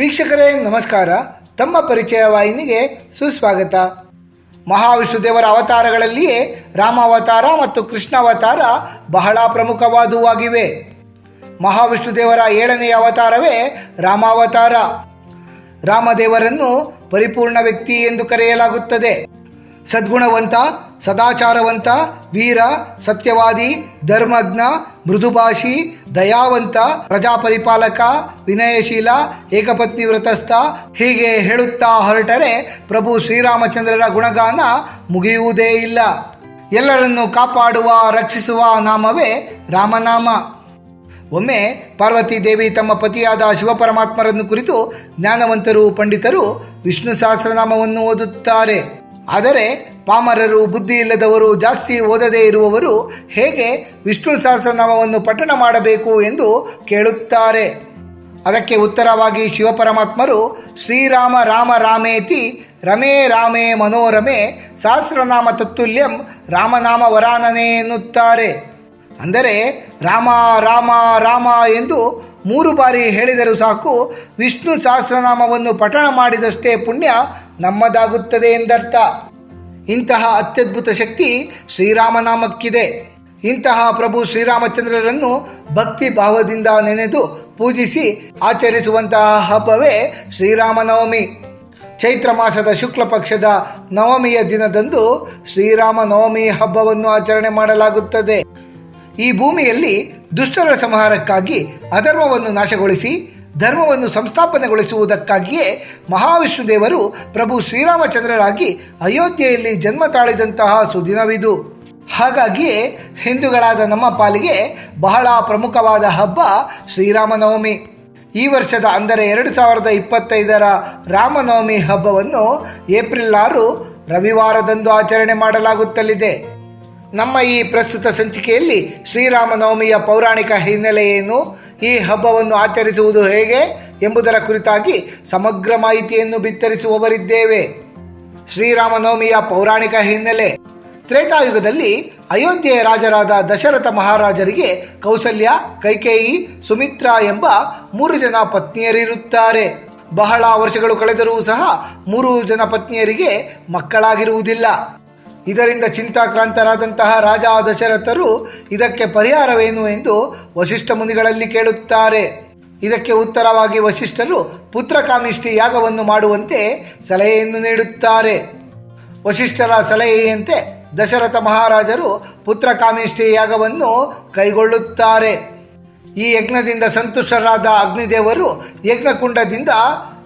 ವೀಕ್ಷಕರೇ, ನಮಸ್ಕಾರ. ತಮ್ಮ ಪರಿಚಯ ವಾಹಿನಿಗೆ ಸುಸ್ವಾಗತ. ಮಹಾವಿಷ್ಣುದೇವರ ಅವತಾರಗಳಲ್ಲಿಯೇ ರಾಮಾವತಾರ ಮತ್ತು ಕೃಷ್ಣಾವತಾರ ಬಹಳ ಪ್ರಮುಖವಾದುವಾಗಿವೆ ಮಹಾವಿಷ್ಣುದೇವರ ಏಳನೆಯ ಅವತಾರವೇ ರಾಮಾವತಾರ. ರಾಮದೇವರನ್ನು ಪರಿಪೂರ್ಣ ವ್ಯಕ್ತಿ ಎಂದು ಕರೆಯಲಾಗುತ್ತದೆ. ಸದ್ಗುಣವಂತ, ಸದಾಚಾರವಂತ, ವೀರ, ಸತ್ಯವಾದಿ, ಧರ್ಮಜ್ಞ, ಮೃದುಭಾಷಿ, ದಯಾವಂತ, ಪ್ರಜಾಪರಿಪಾಲಕ, ವಿನಯಶೀಲ, ಏಕಪತ್ನಿ ವ್ರತಸ್ಥ ಹೀಗೆ ಹೇಳುತ್ತಾ ಹೊರಟರೆ ಪ್ರಭು ಶ್ರೀರಾಮಚಂದ್ರರ ಗುಣಗಾನ ಮುಗಿಯುವುದೇ ಇಲ್ಲ. ಎಲ್ಲರನ್ನು ಕಾಪಾಡುವ, ರಕ್ಷಿಸುವ ನಾಮವೇ ರಾಮನಾಮ. ಒಮ್ಮೆ ಪಾರ್ವತಿ ದೇವಿ ತಮ್ಮ ಪತಿಯಾದ ಶಿವಪರಮಾತ್ಮರನ್ನು ಕುರಿತು ಜ್ಞಾನವಂತರು, ಪಂಡಿತರು ವಿಷ್ಣು ಸಹಸ್ರನಾಮವನ್ನು ಓದುತ್ತಾರೆ. ಆದರೆ ಪಾಮರರು ಬುದ್ಧಿ ಇಲ್ಲದವರು ಜಾಸ್ತಿ ಓದದೇ ಇರುವವರು ಹೇಗೆ ವಿಷ್ಣು ಸಹಸ್ರನಾಮವನ್ನು ಪಠಣ ಮಾಡಬೇಕು ಎಂದು ಕೇಳುತ್ತಾರೆ? ಅದಕ್ಕೆ ಉತ್ತರವಾಗಿ ಶಿವಪರಮಾತ್ಮರು, ಶ್ರೀರಾಮ ರಾಮ ರಾಮೇತಿ, ರಮೇ ರಾಮೇ ಮನೋರಮೆ, ಸಹಸ್ರನಾಮ ತತ್ತುಲ್ಯಂ ರಾಮನಾಮ ವರಾನನೆ ಎನ್ನುತ್ತಾರೆ. ಅಂದರೆ ರಾಮ ರಾಮ ರಾಮ ಎಂದು ಮೂರು ಬಾರಿ ಹೇಳಿದರೂ ಸಾಕು, ವಿಷ್ಣು ಸಹಸ್ರನಾಮವನ್ನು ಪಠಣ ಮಾಡಿದಷ್ಟೇ ಪುಣ್ಯ ನಮ್ಮದಾಗುತ್ತದೆ ಎಂದರ್ಥ. ಇಂತಹ ಅತ್ಯದ್ಭುತ ಶಕ್ತಿ ಶ್ರೀರಾಮನಾಮಕ್ಕಿದೆ. ಇಂತಹ ಪ್ರಭು ಶ್ರೀರಾಮಚಂದ್ರರನ್ನು ಭಕ್ತಿ ಭಾವದಿಂದ ನೆನೆದು ಪೂಜಿಸಿ ಆಚರಿಸುವಂತಹ ಹಬ್ಬವೇ ಶ್ರೀರಾಮನವಮಿ. ಚೈತ್ರ ಮಾಸದ ಶುಕ್ಲ ಪಕ್ಷದ ನವಮಿಯ ದಿನದಂದು ಶ್ರೀರಾಮ ನವಮಿ ಹಬ್ಬವನ್ನು ಆಚರಣೆ ಮಾಡಲಾಗುತ್ತದೆ. ಈ ಭೂಮಿಯಲ್ಲಿ ದುಷ್ಟರ ಸಂಹಾರಕ್ಕಾಗಿ ಅಧರ್ಮವನ್ನು ನಾಶಗೊಳಿಸಿ ಧರ್ಮವನ್ನು ಸಂಸ್ಥಾಪನೆಗೊಳಿಸುವುದಕ್ಕಾಗಿಯೇ ಮಹಾವಿಷ್ಣುದೇವರು ಪ್ರಭು ಶ್ರೀರಾಮಚಂದ್ರರಾಗಿ ಅಯೋಧ್ಯೆಯಲ್ಲಿ ಜನ್ಮ ತಾಳಿದಂತಹ ಸುದಿನವಿದು. ಹಾಗಾಗಿಯೇ ಹಿಂದೂಗಳಾದ ನಮ್ಮ ಪಾಲಿಗೆ ಬಹಳ ಪ್ರಮುಖವಾದ ಹಬ್ಬ ಶ್ರೀರಾಮನವಮಿ. ಈ ವರ್ಷದ ಅಂದರೆ ಎರಡು ಸಾವಿರದ ಇಪ್ಪತ್ತೈದರ ರಾಮನವಮಿ ಹಬ್ಬವನ್ನು ಏಪ್ರಿಲ್ ಆರು ರವಿವಾರದಂದು ಆಚರಣೆ ಮಾಡಲಾಗುತ್ತಲಿದೆ. ನಮ್ಮ ಈ ಪ್ರಸ್ತುತ ಸಂಚಿಕೆಯಲ್ಲಿ ಶ್ರೀರಾಮನವಮಿಯ ಪೌರಾಣಿಕ ಹಿನ್ನೆಲೆ ಏನು? ಈ ಹಬ್ಬವನ್ನು ಆಚರಿಸುವುದು ಹೇಗೆ ಎಂಬುದರ ಕುರಿತಾಗಿ ಸಮಗ್ರ ಮಾಹಿತಿಯನ್ನು ಬಿತ್ತರಿಸುವವರಿದ್ದೇವೆ. ಶ್ರೀರಾಮನವಮಿಯ ಪೌರಾಣಿಕ ಹಿನ್ನೆಲೆ. ತ್ರೇತಾಯುಗದಲ್ಲಿ ಅಯೋಧ್ಯೆಯ ರಾಜರಾದ ದಶರಥ ಮಹಾರಾಜರಿಗೆ ಕೌಸಲ್ಯ, ಕೈಕೇಯಿ, ಸುಮಿತ್ರಾ ಎಂಬ ಮೂರು ಜನ ಪತ್ನಿಯರಿರುತ್ತಾರೆ. ಬಹಳ ವರ್ಷಗಳು ಕಳೆದರೂ ಸಹ ಮೂರು ಜನ ಪತ್ನಿಯರಿಗೆ ಮಕ್ಕಳಾಗಿರುವುದಿಲ್ಲ. ಇದರಿಂದ ಚಿಂತಾಕ್ರಾಂತರಾದಂತಹ ರಾಜ ದಶರಥರು ಇದಕ್ಕೆ ಪರಿಹಾರವೇನು ಎಂದು ವಸಿಷ್ಠ ಮುನಿಗಳಲ್ಲಿ ಕೇಳುತ್ತಾರೆ. ಇದಕ್ಕೆ ಉತ್ತರವಾಗಿ ವಸಿಷ್ಠರು ಪುತ್ರಕಾಮಿಷ್ಠಿ ಯಾಗವನ್ನು ಮಾಡುವಂತೆ ಸಲಹೆಯನ್ನು ನೀಡುತ್ತಾರೆ. ವಸಿಷ್ಠರ ಸಲಹೆಯಂತೆ ದಶರಥ ಮಹಾರಾಜರು ಪುತ್ರಕಾಮಿಷ್ಠಿ ಯಾಗವನ್ನು ಕೈಗೊಳ್ಳುತ್ತಾರೆ. ಈ ಯಜ್ಞದಿಂದ ಸಂತುಷ್ಟರಾದ ಅಗ್ನಿದೇವರು ಯಜ್ಞಕುಂಡದಿಂದ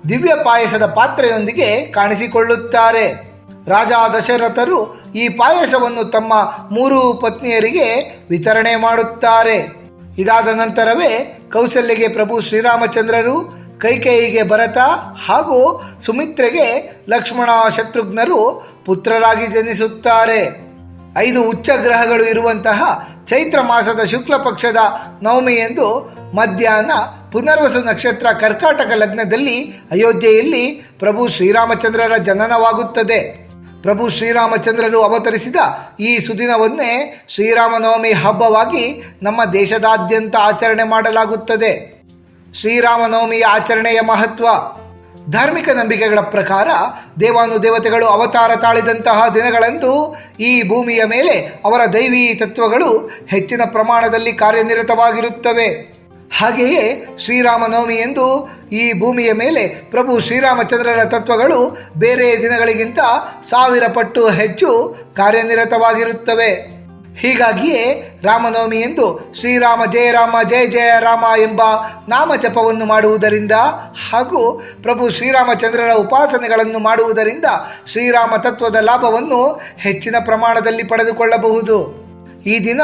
ದಿವ್ಯ ಪಾಯಸದ ಪಾತ್ರೆಯೊಂದಿಗೆ ಕಾಣಿಸಿಕೊಳ್ಳುತ್ತಾರೆ. ರಾಜ ದಶರಥರು ಈ ಪಾಯಸವನ್ನು ತಮ್ಮ ಮೂರು ಪತ್ನಿಯರಿಗೆ ವಿತರಣೆ ಮಾಡುತ್ತಾರೆ. ಇದಾದ ನಂತರವೇ ಕೌಸಲ್ಯಗೆ ಪ್ರಭು ಶ್ರೀರಾಮಚಂದ್ರರು ಕೈಕೇಯಿಗೆ ಭರತ ಹಾಗೂ ಸುಮಿತ್ರೆಗೆ ಲಕ್ಷ್ಮಣ ಶತ್ರುಘ್ನರು ಪುತ್ರರಾಗಿ ಜನಿಸುತ್ತಾರೆ. ಐದು ಉಚ್ಚ ಗ್ರಹಗಳು ಇರುವಂತಹ ಚೈತ್ರ ಮಾಸದ ಶುಕ್ಲ ಪಕ್ಷದ ನವಮಿಯಂದು ಮಧ್ಯಾಹ್ನ ಪುನರ್ವಸು ನಕ್ಷತ್ರ ಕರ್ಕಾಟಕ ಲಗ್ನದಲ್ಲಿ ಅಯೋಧ್ಯೆಯಲ್ಲಿ ಪ್ರಭು ಶ್ರೀರಾಮಚಂದ್ರರ ಜನನವಾಗುತ್ತದೆ. ಪ್ರಭು ಶ್ರೀರಾಮಚಂದ್ರರು ಅವತರಿಸಿದ ಈ ಸುದಿನವನ್ನೇ ಶ್ರೀರಾಮನವಮಿ ಹಬ್ಬವಾಗಿ ನಮ್ಮ ದೇಶದಾದ್ಯಂತ ಆಚರಣೆ ಮಾಡಲಾಗುತ್ತದೆ. ಶ್ರೀರಾಮನವಮಿಯ ಆಚರಣೆಯ ಮಹತ್ವ. ಧಾರ್ಮಿಕ ನಂಬಿಕೆಗಳ ಪ್ರಕಾರ ದೇವಾನುದೇವತೆಗಳು ಅವತಾರ ತಾಳಿದಂತಹ ದಿನಗಳಂದು ಈ ಭೂಮಿಯ ಮೇಲೆ ಅವರ ದೈವಿ ತತ್ವಗಳು ಹೆಚ್ಚಿನ ಪ್ರಮಾಣದಲ್ಲಿ ಕಾರ್ಯನಿರತವಾಗಿರುತ್ತವೆ. ಹಾಗೆಯೇ ಶ್ರೀರಾಮನವಮಿ ಎಂದು ಈ ಭೂಮಿಯ ಮೇಲೆ ಪ್ರಭು ಶ್ರೀರಾಮಚಂದ್ರರ ತತ್ವಗಳು ಬೇರೆ ದಿನಗಳಿಗಿಂತ ಸಾವಿರ ಪಟ್ಟು ಹೆಚ್ಚು ಕಾರ್ಯನಿರತವಾಗಿರುತ್ತವೆ. ಹೀಗಾಗಿಯೇ ರಾಮನವಮಿ ಎಂದು ಶ್ರೀರಾಮ ಜಯ ರಾಮ ಜಯ ಜಯ ರಾಮ ಎಂಬ ನಾಮ ಜಪವನ್ನು ಮಾಡುವುದರಿಂದ ಹಾಗೂ ಪ್ರಭು ಶ್ರೀರಾಮಚಂದ್ರರ ಉಪಾಸನೆಗಳನ್ನು ಮಾಡುವುದರಿಂದ ಶ್ರೀರಾಮ ತತ್ವದ ಲಾಭವನ್ನು ಹೆಚ್ಚಿನ ಪ್ರಮಾಣದಲ್ಲಿ ಪಡೆದುಕೊಳ್ಳಬಹುದು. ಈ ದಿನ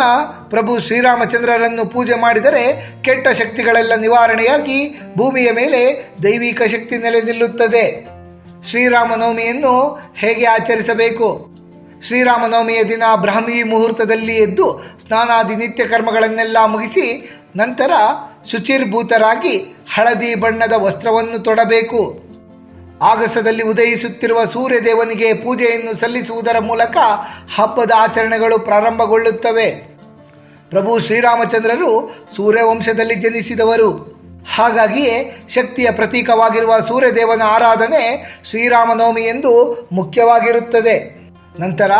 ಪ್ರಭು ಶ್ರೀರಾಮಚಂದ್ರರನ್ನು ಪೂಜೆ ಮಾಡಿದರೆ ಕೆಟ್ಟ ಶಕ್ತಿಗಳೆಲ್ಲ ನಿವಾರಣೆಯಾಗಿ ಭೂಮಿಯ ಮೇಲೆ ದೈವಿಕ ಶಕ್ತಿ ನೆಲೆ ನಿಲ್ಲುತ್ತದೆ. ಶ್ರೀರಾಮನವಮಿಯನ್ನು ಹೇಗೆ ಆಚರಿಸಬೇಕು? ಶ್ರೀರಾಮನವಮಿಯ ದಿನ ಬ್ರಾಹ್ಮಿ ಮುಹೂರ್ತದಲ್ಲಿ ಎದ್ದು ಸ್ನಾನಾದಿ ನಿತ್ಯ ಕರ್ಮಗಳನ್ನೆಲ್ಲ ಮುಗಿಸಿ ನಂತರ ಶುಚಿರ್ಭೂತರಾಗಿ ಹಳದಿ ಬಣ್ಣದ ವಸ್ತ್ರವನ್ನು ತೊಡಬೇಕು. ಆಗಸದಲ್ಲಿ ಉದಯಿಸುತ್ತಿರುವ ಸೂರ್ಯದೇವನಿಗೆ ಪೂಜೆಯನ್ನು ಸಲ್ಲಿಸುವುದರ ಮೂಲಕ ಹಬ್ಬದ ಆಚರಣೆಗಳು ಪ್ರಾರಂಭಗೊಳ್ಳುತ್ತವೆ. ಪ್ರಭು ಶ್ರೀರಾಮಚಂದ್ರರು ಸೂರ್ಯವಂಶದಲ್ಲಿ ಜನಿಸಿದವರು. ಹಾಗಾಗಿಯೇ ಶಕ್ತಿಯ ಪ್ರತೀಕವಾಗಿರುವ ಸೂರ್ಯದೇವನ ಆರಾಧನೆ ಶ್ರೀರಾಮನವಮಿ ಎಂದು ಮುಖ್ಯವಾಗಿರುತ್ತದೆ. ನಂತರ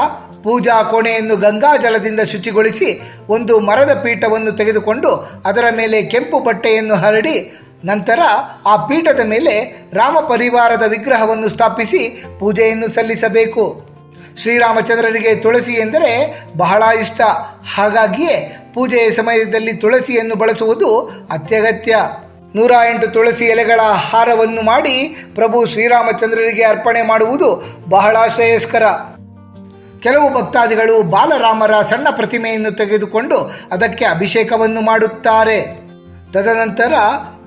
ಪೂಜಾ ಕೋಣೆಯನ್ನು ಗಂಗಾ ಜಲದಿಂದ ಶುಚಿಗೊಳಿಸಿ ಒಂದು ಮರದ ಪೀಠವನ್ನು ತೆಗೆದುಕೊಂಡು ಅದರ ಮೇಲೆ ಕೆಂಪು ಬಟ್ಟೆಯನ್ನು ಹರಡಿ ನಂತರ ಆ ಪೀಠದ ಮೇಲೆ ರಾಮ ಪರಿವಾರದ ವಿಗ್ರಹವನ್ನು ಸ್ಥಾಪಿಸಿ ಪೂಜೆಯನ್ನು ಸಲ್ಲಿಸಬೇಕು. ಶ್ರೀರಾಮಚಂದ್ರರಿಗೆ ತುಳಸಿ ಎಂದರೆ ಬಹಳ ಇಷ್ಟ. ಹಾಗಾಗಿಯೇ ಪೂಜೆಯ ಸಮಯದಲ್ಲಿ ತುಳಸಿಯನ್ನು ಬಳಸುವುದು ಅತ್ಯಗತ್ಯ. ನೂರ ಎಂಟು ತುಳಸಿ ಎಲೆಗಳ ಹಾರವನ್ನು ಮಾಡಿ ಪ್ರಭು ಶ್ರೀರಾಮಚಂದ್ರರಿಗೆ ಅರ್ಪಣೆ ಮಾಡುವುದು ಬಹಳ ಶ್ರೇಯಸ್ಕರ. ಕೆಲವು ಭಕ್ತಾದಿಗಳು ಬಾಲರಾಮರ ಸಣ್ಣ ಪ್ರತಿಮೆಯನ್ನು ತೆಗೆದುಕೊಂಡು ಅದಕ್ಕೆ ಅಭಿಷೇಕವನ್ನು ಮಾಡುತ್ತಾರೆ. ತದನಂತರ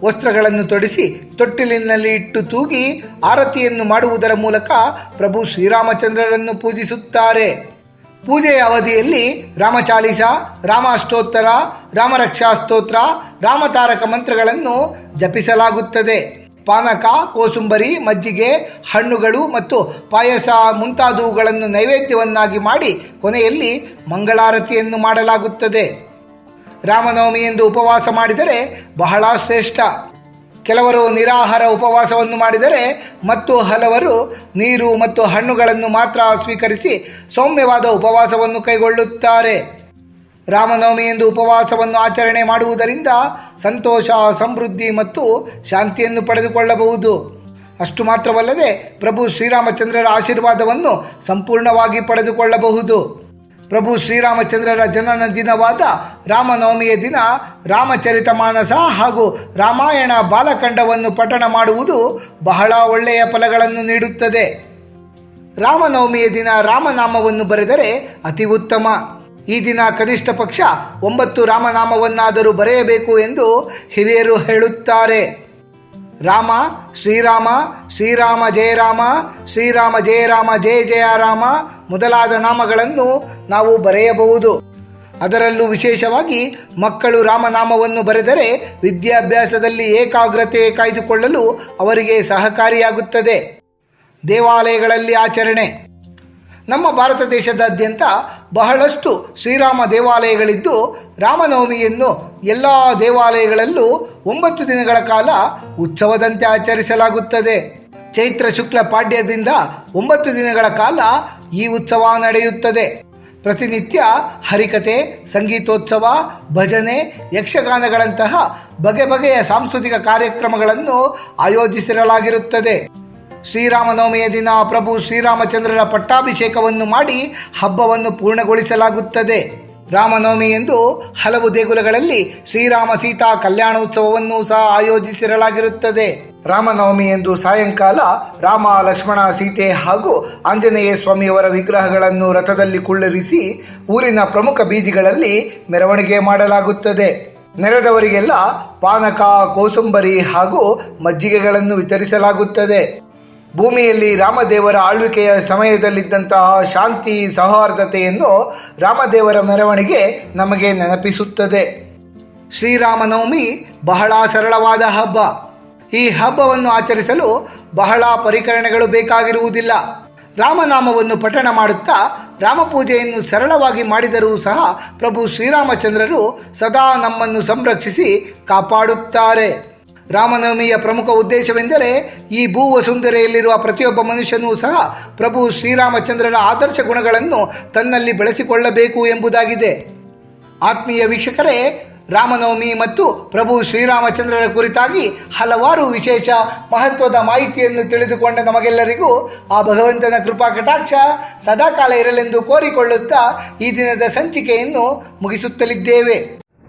ವಸ್ತ್ರಗಳನ್ನು ತೊಡಿಸಿ ತೊಟ್ಟಿಲಿನಲ್ಲಿ ಇಟ್ಟು ತೂಗಿ ಆರತಿಯನ್ನು ಮಾಡುವುದರ ಮೂಲಕ ಪ್ರಭು ಶ್ರೀರಾಮಚಂದ್ರರನ್ನು ಪೂಜಿಸುತ್ತಾರೆ. ಪೂಜೆಯ ಅವಧಿಯಲ್ಲಿ ರಾಮಚಾಲೀಸ, ರಾಮಾಷ್ಟೋತ್ತರ ರಾಮರಕ್ಷಾ ಸ್ತೋತ್ರ ರಾಮತಾರಕ ಮಂತ್ರಗಳನ್ನು ಜಪಿಸಲಾಗುತ್ತದೆ. ಪಾನಕ, ಕೋಸುಂಬರಿ, ಮಜ್ಜಿಗೆ, ಹಣ್ಣುಗಳು ಮತ್ತು ಪಾಯಸ ಮುಂತಾದವುಗಳನ್ನು ನೈವೇದ್ಯವನ್ನಾಗಿ ಮಾಡಿ ಕೊನೆಯಲ್ಲಿ ಮಂಗಳಾರತಿಯನ್ನು ಮಾಡಲಾಗುತ್ತದೆ. ರಾಮನವಮಿ ಎಂದು ಉಪವಾಸ ಮಾಡಿದರೆ ಬಹಳ ಶ್ರೇಷ್ಠ. ಕೆಲವರು ನಿರಾಹಾರ ಉಪವಾಸವನ್ನು ಮಾಡಿದರೆ ಮತ್ತು ಹಲವರು ನೀರು ಮತ್ತು ಹಣ್ಣುಗಳನ್ನು ಮಾತ್ರ ಸ್ವೀಕರಿಸಿ ಸೌಮ್ಯವಾದ ಉಪವಾಸವನ್ನು ಕೈಗೊಳ್ಳುತ್ತಾರೆ. ರಾಮನವಮಿ ಎಂದು ಉಪವಾಸವನ್ನು ಆಚರಣೆ ಮಾಡುವುದರಿಂದ ಸಂತೋಷ, ಸಮೃದ್ಧಿ ಮತ್ತು ಶಾಂತಿಯನ್ನು ಪಡೆದುಕೊಳ್ಳಬಹುದು. ಅಷ್ಟು ಮಾತ್ರವಲ್ಲದೆ ಪ್ರಭು ಶ್ರೀರಾಮಚಂದ್ರರ ಆಶೀರ್ವಾದವನ್ನು ಸಂಪೂರ್ಣವಾಗಿ ಪಡೆದುಕೊಳ್ಳಬಹುದು. ಪ್ರಭು ಶ್ರೀರಾಮಚಂದ್ರರ ಜನನ ದಿನವಾದ ರಾಮನವಮಿಯ ದಿನ ರಾಮಚರಿತ ಮಾನಸ ಹಾಗೂ ರಾಮಾಯಣ ಬಾಲಕಂಡವನ್ನು ಪಠಣ ಮಾಡುವುದು ಬಹಳ ಒಳ್ಳೆಯ ಫಲಗಳನ್ನು ನೀಡುತ್ತದೆ. ರಾಮನವಮಿಯ ದಿನ ರಾಮನಾಮವನ್ನು ಬರೆದರೆ ಅತಿ ಉತ್ತಮ. ಈ ದಿನ ಕನಿಷ್ಠ ಪಕ್ಷ ಒಂಬತ್ತು ರಾಮನಾಮವನ್ನಾದರೂ ಬರೆಯಬೇಕು ಎಂದು ಹಿರಿಯರು ಹೇಳುತ್ತಾರೆ. ರಾಮ, ಶ್ರೀರಾಮ ಶ್ರೀರಾಮ ಜಯರಾಮ ಶ್ರೀರಾಮ ಜಯರಾಮ ಜಯ ಜಯ ರಾಮ ಮೊದಲಾದ ನಾಮಗಳನ್ನು ನಾವು ಬರೆಯಬಹುದು. ಅದರಲ್ಲೂ ವಿಶೇಷವಾಗಿ ಮಕ್ಕಳು ರಾಮನಾಮವನ್ನು ಬರೆದರೆ ವಿದ್ಯಾಭ್ಯಾಸದಲ್ಲಿ ಏಕಾಗ್ರತೆ ಕಾಯ್ದುಕೊಳ್ಳಲು ಅವರಿಗೆ ಸಹಕಾರಿಯಾಗುತ್ತದೆ. ದೇವಾಲಯಗಳಲ್ಲಿ ಆಚರಣೆ. ನಮ್ಮ ಭಾರತ ದೇಶದಾದ್ಯಂತ ಬಹಳಷ್ಟು ಶ್ರೀರಾಮ ದೇವಾಲಯಗಳಿದ್ದು ರಾಮನವಮಿಯನ್ನು ಎಲ್ಲ ದೇವಾಲಯಗಳಲ್ಲೂ ಒಂಬತ್ತು ದಿನಗಳ ಕಾಲ ಉತ್ಸವದಂತೆ ಆಚರಿಸಲಾಗುತ್ತದೆ. ಚೈತ್ರ ಶುಕ್ಲ ಪಾಡ್ಯದಿಂದ ಒಂಬತ್ತು ದಿನಗಳ ಕಾಲ ಈ ಉತ್ಸವ ನಡೆಯುತ್ತದೆ. ಪ್ರತಿನಿತ್ಯ ಹರಿಕತೆ ಸಂಗೀತೋತ್ಸವ, ಭಜನೆ, ಯಕ್ಷಗಾನಗಳಂತಹ ಬಗೆ ಬಗೆಯ ಸಾಂಸ್ಕೃತಿಕ ಕಾರ್ಯಕ್ರಮಗಳನ್ನು ಆಯೋಜಿಸಿರಲಾಗಿರುತ್ತದೆ. ಶ್ರೀರಾಮನವಮಿಯ ದಿನ ಪ್ರಭು ಶ್ರೀರಾಮಚಂದ್ರರ ಪಟ್ಟಾಭಿಷೇಕವನ್ನು ಮಾಡಿ ಹಬ್ಬವನ್ನು ಪೂರ್ಣಗೊಳಿಸಲಾಗುತ್ತದೆ. ರಾಮನವಮಿ ಎಂದು ಹಲವು ದೇಗುಲಗಳಲ್ಲಿ ಶ್ರೀರಾಮ ಸೀತಾ ಕಲ್ಯಾಣೋತ್ಸವವನ್ನು ಸಹ ಆಯೋಜಿಸಿರಲಾಗಿರುತ್ತದೆ. ರಾಮನವಮಿ ಎಂದು ಸಾಯಂಕಾಲ ರಾಮ, ಲಕ್ಷ್ಮಣ, ಸೀತೆ ಹಾಗೂ ಆಂಜನೇಯ ಸ್ವಾಮಿಯವರ ವಿಗ್ರಹಗಳನ್ನು ರಥದಲ್ಲಿ ಕುಳ್ಳರಿಸಿ ಊರಿನ ಪ್ರಮುಖ ಬೀದಿಗಳಲ್ಲಿ ಮೆರವಣಿಗೆ ಮಾಡಲಾಗುತ್ತದೆ. ನೆರೆದವರಿಗೆಲ್ಲ ಪಾನಕ, ಕೋಸುಂಬರಿ ಹಾಗೂ ಮಜ್ಜಿಗೆಗಳನ್ನು ವಿತರಿಸಲಾಗುತ್ತದೆ. ಭೂಮಿಯಲ್ಲಿ ರಾಮದೇವರ ಆಳ್ವಿಕೆಯ ಸಮಯದಲ್ಲಿದ್ದಂತಹ ಶಾಂತಿ, ಸೌಹಾರ್ದತೆಯನ್ನು ರಾಮದೇವರ ಮೆರವಣಿಗೆ ನಮಗೆ ನೆನಪಿಸುತ್ತದೆ. ಶ್ರೀರಾಮನವಮಿ ಬಹಳ ಸರಳವಾದ ಹಬ್ಬ. ಈ ಹಬ್ಬವನ್ನು ಆಚರಿಸಲು ಬಹಳ ಪರಿಕರಣೆಗಳು ಬೇಕಾಗಿರುವುದಿಲ್ಲ. ರಾಮನಾಮವನ್ನು ಪಠಣ ಮಾಡುತ್ತಾ ರಾಮಪೂಜೆಯನ್ನು ಸರಳವಾಗಿ ಮಾಡಿದರೂ ಸಹ ಪ್ರಭು ಶ್ರೀರಾಮಚಂದ್ರರು ಸದಾ ನಮ್ಮನ್ನು ಸಂರಕ್ಷಿಸಿ ಕಾಪಾಡುತ್ತಾರೆ. ರಾಮನವಮಿಯ ಪ್ರಮುಖ ಉದ್ದೇಶವೆಂದರೆ ಈ ಭೂ ವಸುಂಧರೆಯಲ್ಲಿರುವ ಪ್ರತಿಯೊಬ್ಬ ಮನುಷ್ಯನೂ ಸಹ ಪ್ರಭು ಶ್ರೀರಾಮಚಂದ್ರನ ಆದರ್ಶ ಗುಣಗಳನ್ನು ತನ್ನಲ್ಲಿ ಬೆಳೆಸಿಕೊಳ್ಳಬೇಕು ಎಂಬುದಾಗಿದೆ. ಆತ್ಮೀಯ ವೀಕ್ಷಕರೇ, ರಾಮನವಮಿ ಮತ್ತು ಪ್ರಭು ಶ್ರೀರಾಮಚಂದ್ರರ ಕುರಿತಾಗಿ ಹಲವಾರು ವಿಶೇಷ ಮಹತ್ವದ ಮಾಹಿತಿಯನ್ನು ತಿಳಿದುಕೊಂಡ ನಮಗೆಲ್ಲರಿಗೂ ಆ ಭಗವಂತನ ಕೃಪಾ ಕಟಾಕ್ಷ ಸದಾಕಾಲ ಇರಲೆಂದು ಕೋರಿಕೊಳ್ಳುತ್ತಾ ಈ ದಿನದ ಸಂಚಿಕೆಯನ್ನು ಮುಗಿಸುತ್ತಲಿದ್ದೇವೆ.